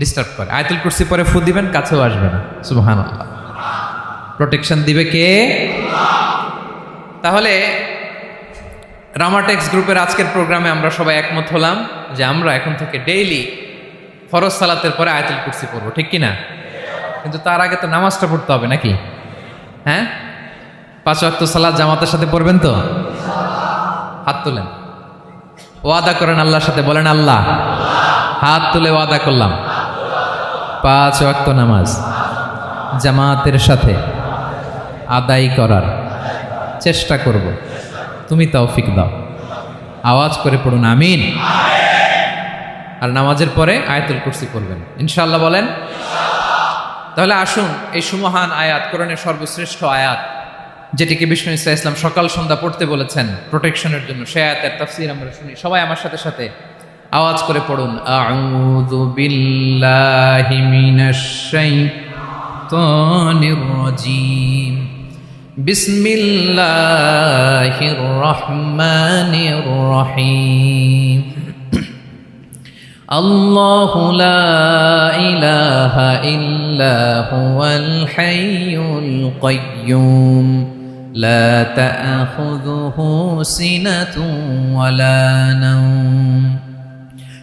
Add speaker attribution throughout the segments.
Speaker 1: Disturb করে। আয়তুল কুরসি পরে ফু দিবেন, কাছেও আসবে না। সুবহান আল্লাহ প্রোটেকশন দিবে কে? তাহলে রামাটেক্স গ্রুপের আজকের প্রোগ্রামে আমরা সবাই একমত হলাম যে আমরা এখন থেকে ডেইলি ফরজ সালাতের পরে আয়তুল কুরসি পড়ব, ঠিক কি না কিন্তু তার আগে তো নামাজটা পড়তে হবে নাকি? হ্যাঁ? পাঁচ ওয়াক্ত সালাদ জামাতের সাথে পড়বেন তো? হাত তুলেন। ওয়াদা করেন আল্লাহর সাথে, বলেন আল্লাহ। হাত তুলে ওয়াদা করলাম। পাঁচ ওয়াক্ত নামাজ জামাতের সাথে আদায় করার চেষ্টা করব। তুমি তৌফিক দাও। আওয়াজ করে পড়ুন, আমিন। আর নামাজের পরে আয়াতুল কুরসি পড়বেন। ইনশাল্লাহ বলেন, তাহলে আসুন এই সুমহান আয়াত, কোরআনের সর্বশ্রেষ্ঠ আয়াত, যেটিকে বিষ্ণু ইসা ইসলাম সকাল সন্ধ্যা পড়তে বলেছেন, প্রোটেকশনের জন্য। সে আয়াতের তাফসির আমরা শুনি। সবাই আমার সাথে সাথে আওয়াজ করে পড়ুন আউযু বিল্লাহি মিনাশ শাইতানির রাজিম বিসমিল্লাহির রহমানির রহিম الله لا إله إلا هو الحي القيوم لا تأخذه سنة ولا نوم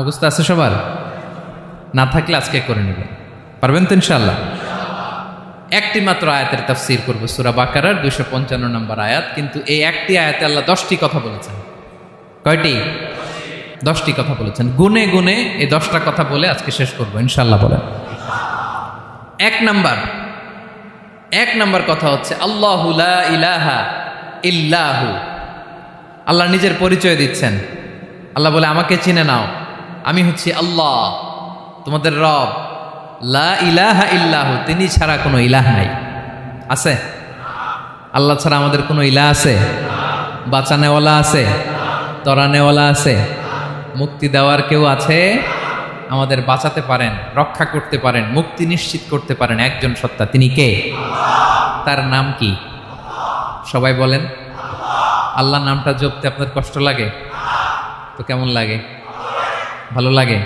Speaker 1: মুখস্থ আছে সবার? না থাকলে আজকে করে নেবেন পারবেন তো ইনশাল্লাহ একটি মাত্র আয়াতের তাফসির করব, সুরা বাকারার দুইশো পঞ্চান্ন নম্বর আয়াত, কিন্তু এই একটি আয়াতে আল্লাহ দশটি কথা বলেছেন। কয়টি? দশটি কথা বলেছেন। গুনে গুনে এই দশটা কথা বলে আজকে শেষ করব ইনশাল্লাহ বলেন। এক নাম্বার, এক নম্বর কথা হচ্ছে, আল্লাহ ইলাহা ইল্লাহু। আল্লাহ নিজের পরিচয় দিচ্ছেন। আল্লাহ বলে, আমাকে চিনে নাও। আমি হচ্ছি আল্লাহ, তোমাদের রব। লা ইলাহা ইল্লাহু, তিনি ছাড়া কোনো ইলাহ নাই। আছে? আল্লাহ ছাড়া আমাদের কোনো ইলাহ আছে? বাঁচানেওয়ালা আছে? তরানেওয়ালা আছে? মুক্তি দেওয়ার কেউ আছে? আমাদের বাঁচাতে পারেন, রক্ষা করতে পারেন, মুক্তি নিশ্চিত করতে পারেন একজন সত্তা। তিনি কে? তার নাম কি? সবাই বলেন। আল্লাহ নামটা জপতে আপনার কষ্ট লাগে? তো কেমন লাগে? ভালো লাগে?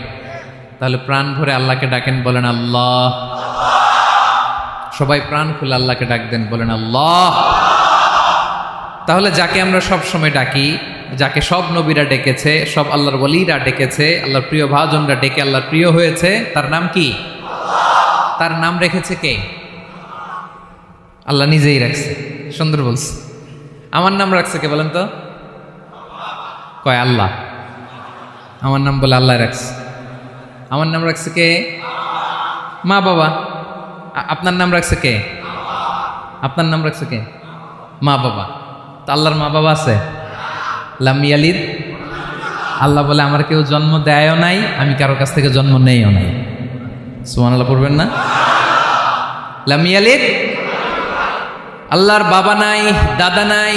Speaker 1: তাহলে প্রাণ ভরে আল্লাহকে ডাকেন, বলেন আল্লাহ। সবাই প্রাণ খুলে আল্লাহকে ডাক দেন, বলেন আল্লাহ। তাহলে যাকে আমরা সব সময় ডাকি, যাকে সব নবীরা ডেকেছে, সব আল্লাহর বলিরা ডেকেছে, আল্লাহর প্রিয় ভাজনরা ডেকে আল্লাহর প্রিয় হয়েছে, তার নাম কি? তার নাম রেখেছে কে? আল্লাহ নিজেই রাখছে। সুন্দর বলছে। আমার নাম রাখছে কে বলেন তো? কয় আল্লাহ। আমার নাম বলে আল্লাহ রাখছে। আমার নাম রাখছে কে? মা বাবা। আপনার নাম রাখছে কে? আপনার নাম রাখছে কে? মা বাবা। তো আল্লাহর মা বাবা আছে? লামিয়ালিদ আল্লাহ বলে, আমার কেউ জন্ম দেয়ও নাই, আমি কারোর কাছ থেকে জন্ম নেইও নাই। সুমান আল্লাহ পড়বেন না? লামিয়ালিদ আল্লাহর বাবা নাই, দাদা নাই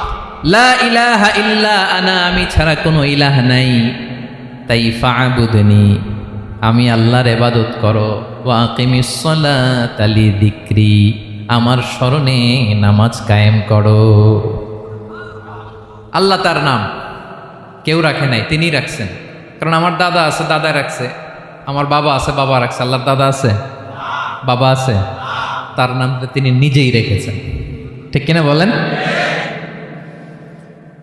Speaker 1: লা ইলাহা আমি ছাড়া কোনো ইলাহ নাই। তাই ফাবুদনি, আমি আল্লাহর এবাদত করো। ওয়াকিমিসলাতালি দিক্রি আমার স্মরণে নামাজ কায়েম করো। আল্লাহ তার নাম কেউ রাখে নাই, তিনি রাখছেন। কারণ আমার দাদা আছে, দাদা রাখছে। আমার বাবা আছে, বাবা রাখছে। আল্লাহর দাদা আছে? বাবা আছে। তার নামটা তিনি নিজেই রেখেছেন। ঠিক কিনা বলেন?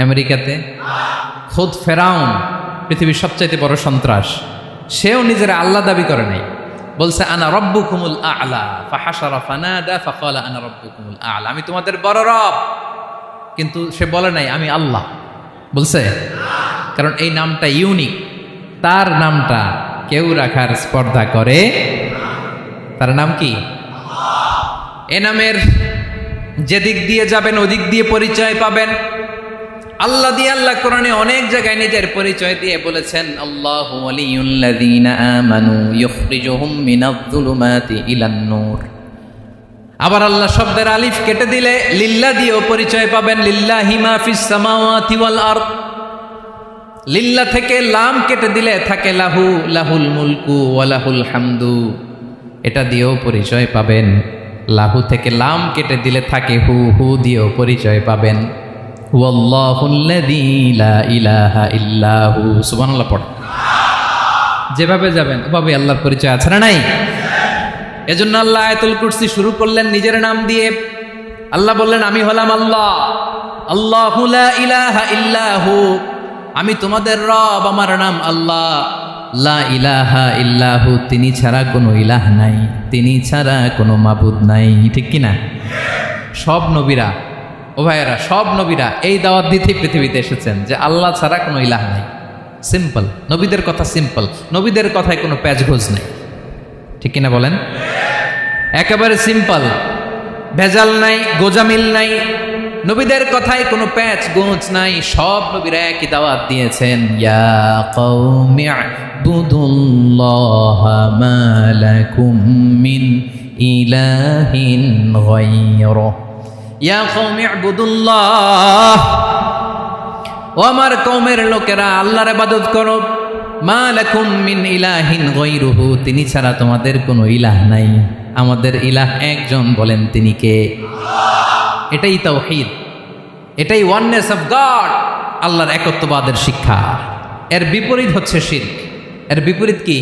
Speaker 1: আমেরিকাতে। খোদ ফেরাউন পৃথিবীর সবচাইতে বড় সন্ত্রাস। সেও নিজের আল্লাহ দাবি করে নাই। বলছে, আনা রব্বু কুমুল আলা আনা রব্বু কুমুল আলা। আমি তোমাদের বড় রব। কিন্তু সে বলে নাই, আমি আল্লাহ। বলছে, কারণ এই নামটা ইউনিক। তার নামটা কেউ রাখার স্পর্ধা করে তার নাম কি? এ নামের যেদিক দিয়ে যাবেন, ওদিক দিয়ে পরিচয় পাবেন। আল্লাহ দিয়ে আল্লাহ কোরআনে অনেক জায়গায় নিজের পরিচয় দিয়ে বলেছেন, আল্লাহ আবার আল্লাহ শব্দের আলিফ কেটে দিলে, লিল্লা দিয়েও পরিচয় পাবেন, লিল্লাহি মা ফিস সামাওয়াতি ওয়াল আরদ। লিল্লা থেকে লাম কেটে দিলে থাকে, লাহু, লাহুল মুলকু ওয়ালাহুল হামদু। এটা দিয়েও পরিচয় পাবেন, লাহু থেকে লাম কেটে দিলে থাকে, হু হু দিয়েও পরিচয় পাবেন। যেভাবে যাবেন, ওভাবে আল্লাহর পরিচয় আছে না নাই? এজন্য আল্লাহ আয়াতুল কুরসি শুরু করলেন নিজের নাম দিয়ে। আল্লাহ বললেন, আমি হলাম আল্লাহ। আল্লাহ ইলাহা ইল্লাহু আমি তোমাদের রব, আমার নাম আল্লাহ। লা ইলাহা ইল্লাহু তিনি ছাড়া কোনো ইলাহ নাই। তিনি ছাড়া কোনো মাবুদ নাই। ঠিক কি না সব নবীরা ও ভাইয়েরা, সব নবীরা এই দাওয়াত দিতেই পৃথিবীতে এসেছেন যে আল্লাহ ছাড়া কোনো ইলাহ নাই। সিম্পল নবীদের কথা সিম্পল নবীদের কথায় কোনো প্যাচঘোজ নেই। ঠিক কিনা বলেন? একেবারে সিম্পল ভেজাল নাই, গোজামিল নাই, নবীদের কথায় কোনো প্যাচ গোঁচ নাই, সব নবীরা একই দাওয়াত দিয়েছেন। ইলাহিন গায়রুহ ইয়া কওমি আবুদুল্লাহ ও আমার কওমের লোকেরা, আল্লাহর ইবাদত করো। মা লাকুম মিন ইলাহিন গায়রুহু, তিনি ছাড়া তোমাদের কোনো ইলাহ নাই। আমাদের ইলাহ একজন বলেন তিনি কে? এটাই তাওহীদ। এটাই ওয়াননেস অফ গড আল্লাহর একত্ববাদের শিক্ষা। এর বিপরীত হচ্ছে শির্ক। এর বিপরীত কি?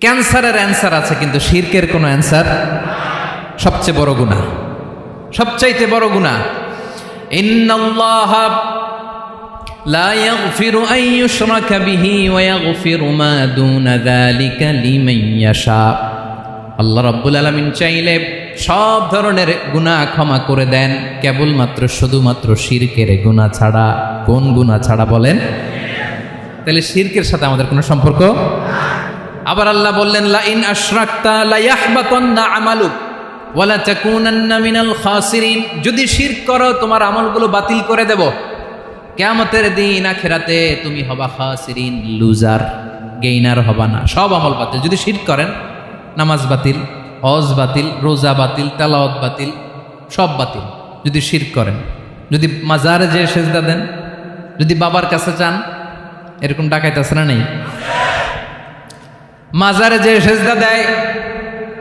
Speaker 1: ক্যান্সারের অ্যান্সার আছে, কিন্তু শির্কের কোনো অ্যান্সার সবচেয়ে বড় গুণা সবচাইতে বড় গুণা আল্লাহ রব্বুল আলমিন চাইলে সব ধরনের গুণা ক্ষমা করে দেন, কেবলমাত্র শুধুমাত্র শিরকের গুণা ছাড়া। কোন গুণা ছাড়া বলেন? তাহলে শিরকের সাথে আমাদের কোনো সম্পর্ক? আবার আল্লাহ বললেন, লা ইন আশরাক্তা লা ইয়াহবাতান্না আমালুক। ওয়ালা তাকুনান্না মিনাল খাসিরিন, যদি শিরক করো, তোমার আমলগুলো বাতিল করে দেব। কেয়ামতের দিন আখেরাতে তুমি হবা খাসিরিন, লুজার, গেইনার হবা না। সব আমল বাতিল। যদি শিরক করেন, নামাজ বাতিল, হজ বাতিল, রোজা বাতিল, তেলাওয়াত বাতিল, সব বাতিল। যদি শির করেন, যদি মাজারে যে সেজদা দেন, যদি বাবার কাছে চান, এরকম ডাকাইত আছে না নেই? মাজারে যে সেজদা দেয়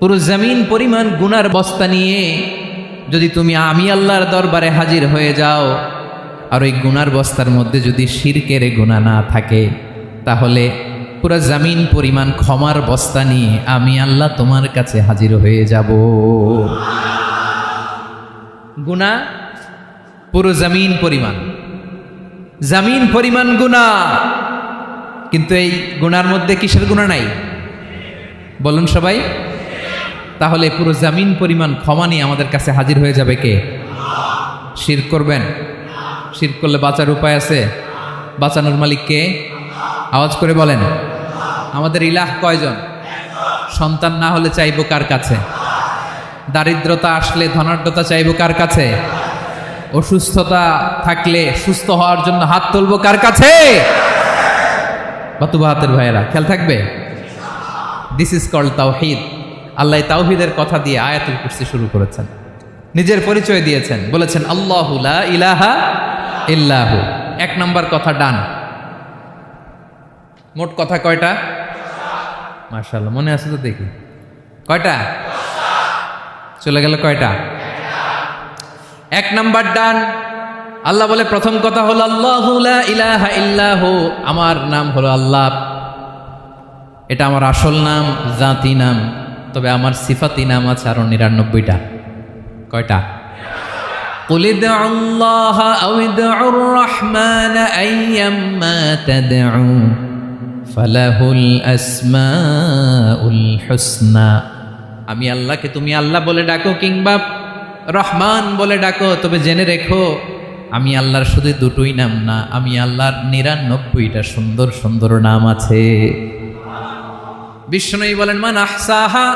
Speaker 1: পুরো জমিন পরিমাণ গুনার বস্তা নিয়ে যদি তুমি আমি আল্লাহর দরবারে হাজির হয়ে যাও, আর ওই গুনার বস্তার মধ্যে যদি শিরকের গুণা না থাকে, তাহলে পুরো জমিন পরিমাণ ক্ষমার বস্তা নিয়ে আমি আল্লাহ তোমার কাছে হাজির হয়ে যাব। গুণা পুরো জমিন পরিমাণ। জমিন পরিমাণ গুণা কিন্তু এই গুনার মধ্যে কিসের গুণা নাই? বলুন সবাই। তাহলে পুরো জামিন পরিমাণ ক্ষমা নিয়ে আমাদের কাছে হাজির হয়ে যাবে কে? শির করবেন? শির করলে বাঁচার উপায় আছে? বাঁচানোর মালিক কে? আওয়াজ করে বলেন। আমাদের ইলাহ কয়জন? সন্তান না হলে চাইব কার কাছে? দারিদ্রতা আসলে ধনাঢ্যতা চাইব কার কাছে? অসুস্থতা থাকলে সুস্থ হওয়ার জন্য হাত তুলবো কার কাছে? বাতুবা হাতের ভাইয়েরা, খেয়াল থাকবে? দিস ইজ কল্ড তাওহিদ আল্লাহ তাওহিদের কথা দিয়ে আয়াতুল কুরসি শুরু করেছেন। নিজের পরিচয় দিয়েছেন। বলেছেন আল্লাহুলা ইলাহা ইল্লাহু। এক নম্বর কথা ডান। মোট কথা কয়টা? মার্শাল্লাহ মনে আছে তো দেখি। কয়টা? চলে গেল কয়টা? এক নাম্বার ডান। আল্লাহ বলে, প্রথম কথা হলো ইলাহা ইল্লাহু। আমার নাম হলো আল্লাহ। এটা আমার আসল নাম, জাতি নাম। তবে আমার সিফাতি নাম আছে আরো নিরানব্বইটা কয়টা قل ادعوا الله أو ادعوا الرحمن أيما تدعوا فله الأسماء الحسنى আমি আল্লাহকে তুমি আল্লাহ বলে ডাকো কিংবা রহমান বলে ডাকো তবে জেনে রেখো আমি আল্লাহর শুধু দুটোই নাম না আমি আল্লাহর নিরানব্বইটা সুন্দর সুন্দর নাম আছে বিষ্ণনই বলেন, মান আহসাহা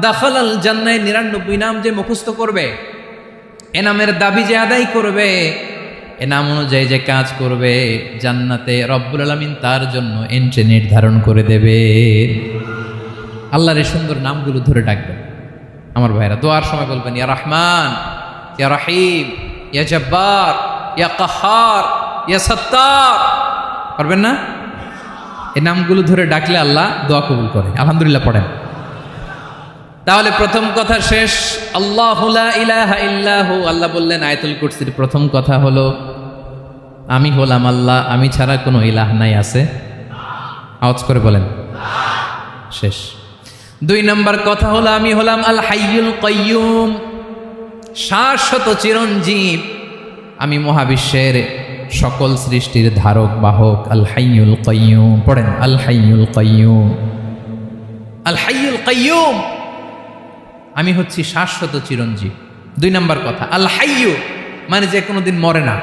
Speaker 1: দাখাল আল জান্নায় নিরানব্বই নাম যে মুখস্থ করবে, এ নামের দাবি যে আদায় করবে, এ নাম অনুযায়ী যে কাজ করবে, জান্নাতে রব্বুল আলমিন তার জন্য এন্ট্রি নির্ধারণ করে দেবে। আল্লাহর এই সুন্দর নামগুলো ধরে ডাকবেন। আমার ভাইরা দোয়ার সময় বলবেন, ইয়া রহমান, ইয়া রাহিম, ইয়া জব্বার, ইয়া কাহার, ইয়া সত্তার পারবেন না? এই নামগুলো ধরে ডাকলে আল্লাহ দোয়া কবুল করে। আলহামদুলিল্লাহ পড়েন। তাহলে প্রথম কথা শেষ। আল্লাহ ইলাহা আল্লাহ বললেন, আয়তুল কুরসির প্রথম কথা হলো, আমি হলাম আল্লাহ, আমি ছাড়া কোনো ইলাহ নাই আছে। আওয়াজ করে বলেন। শেষ। দুই নম্বর কথা হলো, আমি হলাম আল হাইয়ুল কয়ুম শাশ্বত চিরঞ্জীব। আমি মহাবিশ্বের সকল সৃষ্টির ধারক, বাহক, আল হাইয়ুল কয়ুম পড়েন, আল হাইয়ুল কয়ুম আল কয়ুম আমি হচ্ছি শাশ্বত চিরঞ্জীব। দুই নম্বর কথা, আল হাইয়ু মানে যে কোনো দিন মরে না।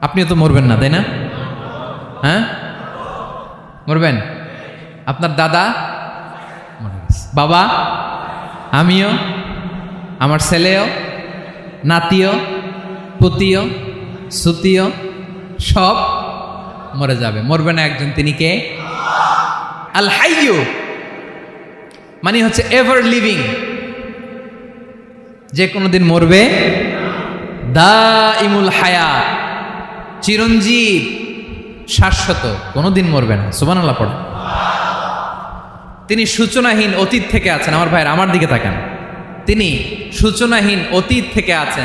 Speaker 1: আপনিও তো মরবেন না, তাই না? হ্যাঁ? মরবেন? আপনার দাদা। বাবা? আমিও? আমার ছেলেও? নাতিও? পুতিও? সুতিও সব মরে যাবে। মরবে না একজন, তিনি কে? আল হাইয়ু। মানে হচ্ছে এভার লিভিং যে কোনো দিন মরবে। দা ইমুল হায়া। চিরঞ্জীব, শাশ্বত। কোনোদিন মরবে না। সুবান আল্লাহ পড়ে তিনি সূচনাহীন অতীত থেকে আছেন। আমার ভাইয়ের, আমার দিকে তাকান। তিনি সূচনাহীন অতীত থেকে আছেন।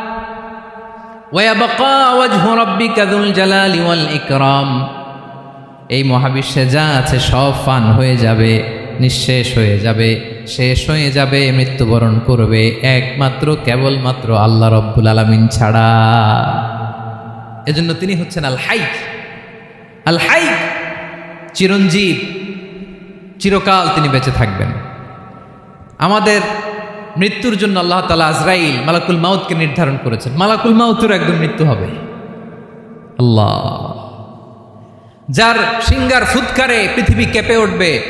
Speaker 1: এই মহাবিশ্বে যা আছে সব ফান হয়ে যাবে, নিঃশেষ হয়ে যাবে, শেষ হয়ে যাবে, মৃত্যুবরণ করবে, একমাত্র, কেবলমাত্র আল্লাহ রব্বুল আলমিন ছাড়া। এজন্য তিনি হচ্ছেন আল হাই। আল হাই চিরঞ্জীব, চিরকাল তিনি বেঁচে থাকবেন। আমাদের মৃত্যুর জন্য আল্লাহ তালা আজরাইল মালাকুল মাউতকে নির্ধারণ করেছেন। মালাকুল মাউতের একদম মৃত্যু হবে। আল্লাহ। যার সিঙ্গার ফুৎকারে পৃথিবী কেঁপে উঠবে,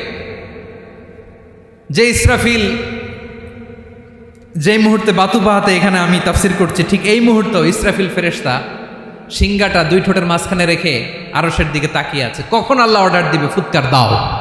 Speaker 1: যে ইসরাফিল যে মুহূর্তে বাতু বাহাতে এখানে আমি তাফসির করছি, ঠিক এই মুহূর্তে ইসরাফিল ফেরেশতা সিঙ্গাটা দুই ঠোঁটের মাঝখানে রেখে আরসের দিকে তাকিয়ে আছে। কখন আল্লাহ অর্ডার দিবে? ফুৎকার দাও।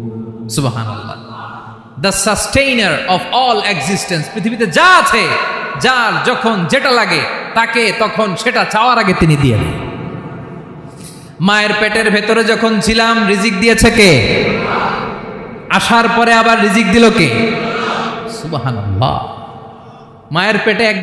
Speaker 1: সুবাহান the sustainer of all existence পৃথিবীতে যা আছে, যার যখন যেটা লাগে, তাকে তখন সেটা চাওয়ার আগে তিনি দিয়ে মায়ের পেটের ভেতরে যখন ছিলাম, রিজিক দিয়েছে কে? আসার পরে আবার রিজিক দিল কে? সুবাহান মায়ের পেটে এক